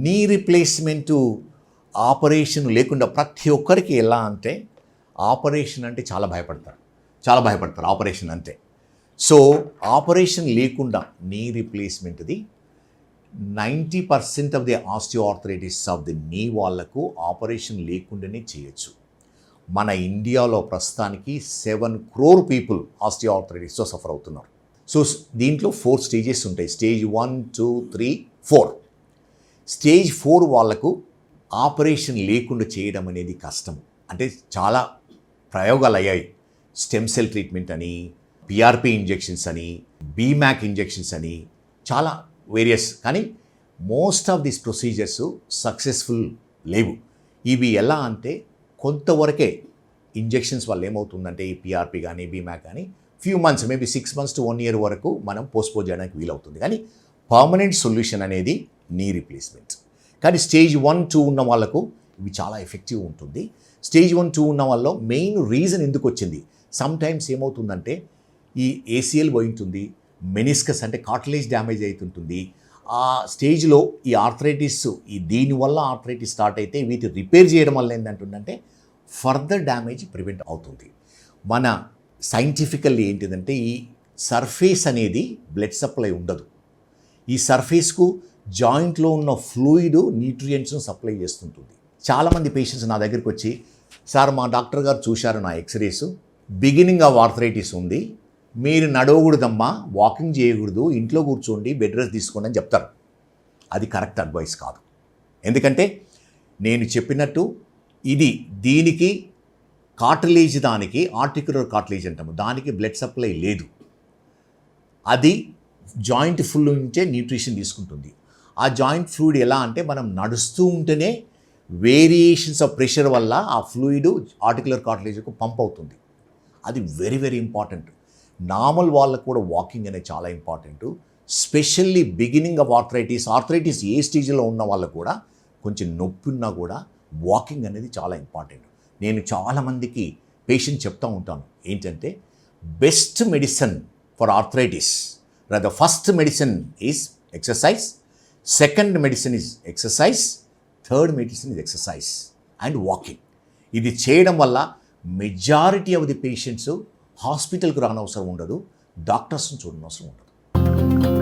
నీ replacement operation లేకుండా ప్రతి ఒక్కరికి ఎలా అంటే ఆపరేషన్ అంటే చాలా భయపడతారు. చాలా భయపడతారు ఆపరేషన్ అంటే. సో ఆపరేషన్ లేకుండా knee రీప్లేస్మెంట్ది ninety percent of the osteoarthritis of the knee వాళ్ళకు ఆపరేషన్ లేకుండానే చేయొచ్చు. మన ఇండియాలో ప్రస్తుతానికి సెవెన్ క్రోర్ పీపుల్ ఆస్టియోఆర్థరైటిస్తో సఫర్ అవుతున్నారు. సో దీంట్లో ఫోర్ స్టేజెస్ ఉంటాయి. Stage one two three four stage four వాళ్ళకు ఆపరేషన్ లేకుండా చేయడం అనేది కష్టం. అంటే చాలా ప్రయోగాలు అయ్యాయి. స్టెమ్ సెల్ ట్రీట్మెంట్ అని పిఆర్పి ఇంజెక్షన్స్ అని బీమ్యాక్ ఇంజెక్షన్స్ అని చాలా వేరియస్. కానీ most of these procedures successful లేవు. ఇవి ఎలా అంటే కొంతవరకే ఇంజెక్షన్స్ వల్ల ఏమవుతుందంటే ఈ పిఆర్పి కానీ బీమ్యాక్ కానీ few months maybe six months to one year వరకు మనం పోస్ట్పోన్ చేయడానికి వీలవుతుంది. కానీ పర్మనెంట్ సొల్యూషన్ అనేది నీ రీప్లేస్మెంట్ కానీ స్టేజ్ వన్ టూ ఉన్న వాళ్ళకు ఇవి చాలా ఎఫెక్టివ్ ఉంటుంది. స్టేజ్ వన్ టూ ఉన్న వాళ్ళలో మెయిన్ రీజన్ ఎందుకు వచ్చింది? సమ్ టైమ్స్ ఏమవుతుందంటే ఈ ఏసీఎల్ పోయింటుంది మెనిస్కస్ అంటే కార్టిలేజ్ డ్యామేజ్ అవుతుంటుంది ఆ స్టేజ్లో ఈ ఆర్థరైటిస్ ఈ దీనివల్ల ఆర్థరైటిస్ స్టార్ట్ అయితే వీటి రిపేర్ చేయడం వల్ల ఏంటంటుందంటే ఫర్దర్ డ్యామేజ్ ప్రివెంట్ అవుతుంది. మన సైంటిఫికల్లీ ఏంటిదంటే ఈ సర్ఫేస్ అనేది బ్లడ్ సప్లై ఉండదు. ఈ సర్ఫేస్కు జాయింట్లో ఉన్న ఫ్లూయిడ్ న్యూట్రియంట్స్ను సప్లై చేస్తుంటుంది. చాలామంది పేషెంట్స్ నా దగ్గరికి వచ్చి సార్ మా డాక్టర్ గారు చూశారు నా ఎక్స్రేస్. బిగినింగ్ ఆఫ్ ఆర్థరైటిస్ ఉంది. మీరు నడవకూడదమ్మా వాకింగ్ చేయకూడదు ఇంట్లో కూర్చోండి బెడ్ రెస్ట్ తీసుకోండి అని చెప్తారు. అది కరెక్ట్ అడ్వైస్ కాదు. ఎందుకంటే నేను చెప్పినట్టు ఇది దీనికి కాటలేజ్ దానికి ఆర్టికులర్ కాటలేజ్ అంటాము. దానికి బ్లడ్ సప్లై లేదు. అది జాయింట్ ఫుల్ నుంచే న్యూట్రిషన్ తీసుకుంటుంది. ఆ జాయింట్ ఫ్లూయిడ్ ఎలా అంటే మనం నడుస్తూ ఉంటేనే వేరియేషన్స్ ఆఫ్ ప్రెషర్ వల్ల ఆ ఫ్లూయిడ్ ఆర్టికులర్ కార్టిలేజ్కు పంప్ అవుతుంది. అది వెరీ వెరీ ఇంపార్టెంట్. నార్మల్ వాళ్ళకు కూడా వాకింగ్ అనేది చాలా important. Specially beginning of arthritis arthritis ఏ స్టేజ్లో ఉన్న వాళ్ళకు కూడా కొంచెం నొప్పి ఉన్నా కూడా వాకింగ్ అనేది చాలా ఇంపార్టెంట్. నేను చాలామందికి పేషెంట్ చెప్తూ ఉంటాను. ఏంటంటే best medicine for arthritis the first medicine is exercise second medicine is exercise third medicine is exercise and walking ఇది చేయడం వల్ల మెజారిటీ ఆఫ్ ది పేషెంట్స్ హాస్పిటల్కి రానవసరం ఉండదు. డాక్టర్స్ని చూడనవసరం ఉండదు.